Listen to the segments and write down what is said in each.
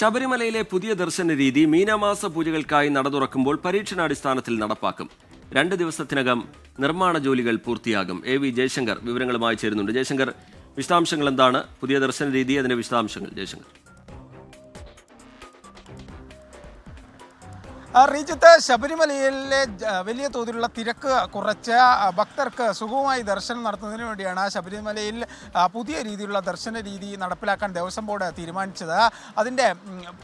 ശബരിമലയിലെ പുതിയ ദർശന രീതി മീനമാസ പൂജകൾക്കായി നട തുറക്കുമ്പോൾ പരീക്ഷണാടിസ്ഥാനത്തിൽ നടപ്പാക്കും. രണ്ട് ദിവസത്തിനകം നിർമ്മാണ ജോലികൾ പൂർത്തിയാകും. എ വി ജയശങ്കർ വിവരങ്ങളുമായി ചേരുന്നുണ്ട്. ജയശങ്കർ വിശദാംശങ്ങൾ എന്താണ്? പുതിയ ദർശന രീതി അതിന്റെ വിശദാംശങ്ങൾ. ജയശങ്കർ. റീജിത്ത് ശബരിമലയിലെ വലിയ തോതിലുള്ള തിരക്ക് കുറച്ച് ഭക്തർക്ക് സുഖമായി ദർശനം നടത്തുന്നതിന് വേണ്ടിയാണ് ശബരിമലയിൽ പുതിയ രീതിയിലുള്ള ദർശന രീതി നടപ്പിലാക്കാൻ ദേവസ്വം ബോർഡ് തീരുമാനിച്ചത്. അതിന്റെ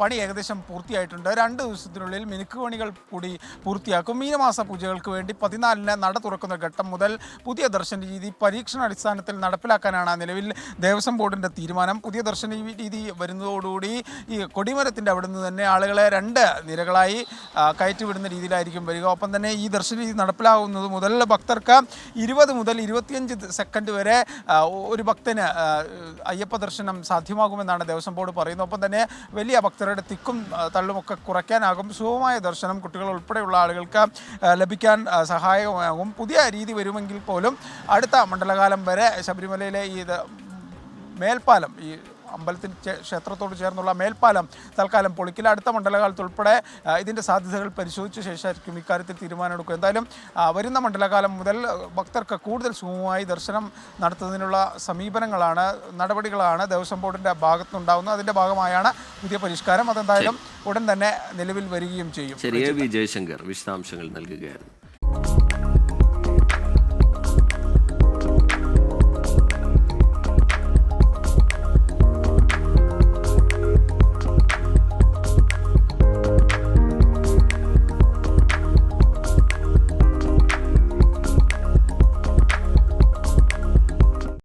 പണി ഏകദേശം പൂർത്തിയായിട്ടുണ്ട്. രണ്ട് ദിവസത്തിനുള്ളിൽ മിനുക്ക് പണികൾ കൂടി പൂർത്തിയാക്കും. മീനമാസ പൂജകൾക്ക് വേണ്ടി പതിനാലിന് നട തുറക്കുന്ന ഘട്ടം മുതൽ പുതിയ ദർശന രീതി പരീക്ഷണാടിസ്ഥാനത്തിൽ നടപ്പിലാക്കാനാണ് നിലവിൽ ദേവസ്വം ബോർഡിന്റെ തീരുമാനം. പുതിയ ദർശന രീതി വരുന്നതോടുകൂടി ഈ കൊടിമരത്തിന്റെ അവിടെ നിന്ന് തന്നെ ആളുകളെ രണ്ട് നിരകളായി കയറ്റിവിടുന്ന രീതിയിലായിരിക്കും വരിക. ഒപ്പം തന്നെ ഈ ദർശന രീതി നടപ്പിലാകുന്നത് മുതൽ ഭക്തർക്ക് ഇരുപത് മുതൽ ഇരുപത്തിയഞ്ച് സെക്കൻഡ് വരെ ഒരു ഭക്തന് അയ്യപ്പ ദർശനം സാധ്യമാകുമെന്നാണ് ദേവസ്വം ബോർഡ് പറയുന്നത്. ഒപ്പം തന്നെ വലിയ ഭക്തരുടെ തിക്കും തള്ളുമൊക്കെ കുറയ്ക്കാനാകും. സുഖമായ ദർശനം കുട്ടികൾ ഉൾപ്പെടെയുള്ള ആളുകൾക്ക് ലഭിക്കാൻ സഹായകമാകും. പുതിയ രീതി വരുമെങ്കിൽ പോലും അടുത്ത മണ്ഡലകാലം വരെ ശബരിമലയിലെ ഈ മേൽപ്പാലം ഈ അമ്പലത്തിന് ക്ഷേത്രത്തോട് ചേർന്നുള്ള മേൽപ്പാലം തൽക്കാലം പൊളിക്കില്ല. അടുത്ത മണ്ഡലകാലത്ത് ഉൾപ്പെടെ ഇതിന്റെ സാധ്യതകൾ പരിശോധിച്ച ശേഷമായിരിക്കും ഇക്കാര്യത്തിൽ തീരുമാനമെടുക്കും എന്തായാലും വരുന്ന മണ്ഡലകാലം മുതൽ ഭക്തർക്ക് കൂടുതൽ സുഗമമായി ദർശനം നടത്തുന്നതിനുള്ള സമീപനങ്ങളാണ് നടപടികളാണ് ദേവസ്വം ബോർഡിന്റെ ഭാഗത്തുനിന്നുണ്ടാകുന്നത് അതിന്റെ ഭാഗമായാണ് പുതിയ പരിഷ്കാരം. അതെന്തായാലും ഉടൻ തന്നെ നിലവിൽ വരികയും ചെയ്യും. ശരി വിജയശങ്കർ വിശദാംശങ്ങൾ നൽകുകയായിരുന്നു.